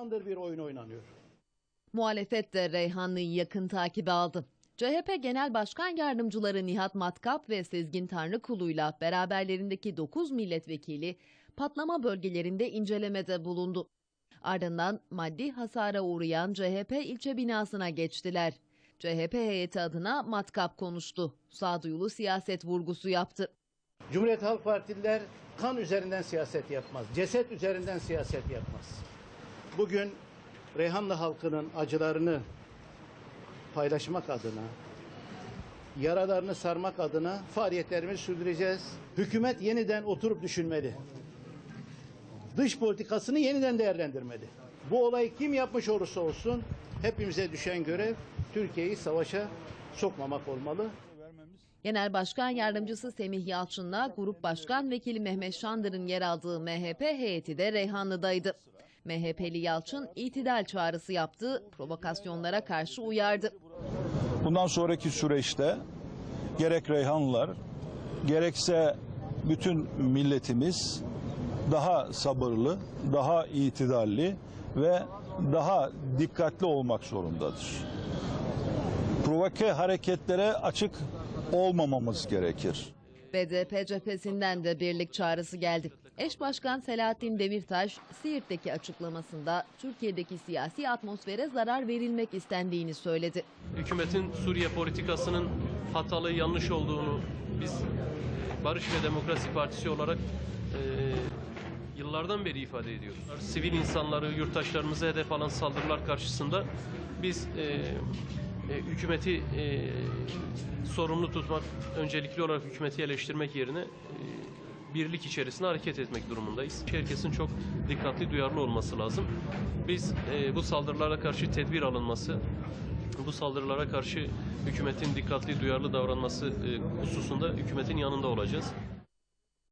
Andır bir oyun oynanıyor. Muhalefet de Reyhanlı'yı yakın takibe aldı. CHP Genel Başkan Yardımcıları Nihat Matkap ve Sezgin Tanrıkulu'yla beraberlerindeki 9 milletvekili patlama bölgelerinde incelemede bulundu. Ardından maddi hasara uğrayan CHP ilçe binasına geçtiler. CHP heyeti adına Matkap konuştu. Sağduyulu siyaset vurgusu yaptı. Cumhuriyet Halk Partililer kan üzerinden siyaset yapmaz. Ceset üzerinden siyaset yapmaz. Bugün Reyhanlı halkının acılarını paylaşmak adına, yaralarını sarmak adına faaliyetlerimizi sürdüreceğiz. Hükümet yeniden oturup düşünmeli. Dış politikasını yeniden değerlendirmeli. Bu olayı kim yapmış olursa olsun hepimize düşen görev Türkiye'yi savaşa sokmamak olmalı. Genel Başkan Yardımcısı Semih Yalçın'la Grup Başkan Vekili Mehmet Şandır'ın yer aldığı MHP heyeti de Reyhanlı'daydı. MHP'li Yalçın itidal çağrısı yaptı, provokasyonlara karşı uyardı. Bundan sonraki süreçte gerek Reyhanlılar gerekse bütün milletimiz daha sabırlı, daha itidalli ve daha dikkatli olmak zorundadır. Provoke hareketlere açık olmamamız gerekir. BDP cephesinden de birlik çağrısı geldi. Eş Başkan Selahattin Demirtaş, Siirt'teki açıklamasında Türkiye'deki siyasi atmosfere zarar verilmek istendiğini söyledi. hükümetin Suriye politikasının hatalı, yanlış olduğunu biz Barış ve Demokrasi Partisi olarak e, yıllardan beri ifade ediyoruz. Sivil insanları, yurttaşlarımıza hedef alan saldırılar karşısında biz e, e, hükümeti e, sorumlu tutmak, öncelikli olarak hükümeti eleştirmek yerine e, birlik içerisinde hareket etmek durumundayız. Herkesin çok dikkatli, duyarlı olması lazım. Biz e, bu saldırılara karşı tedbir alınması, bu saldırılara karşı hükümetin dikkatli, duyarlı davranması e, hususunda hükümetin yanında olacağız.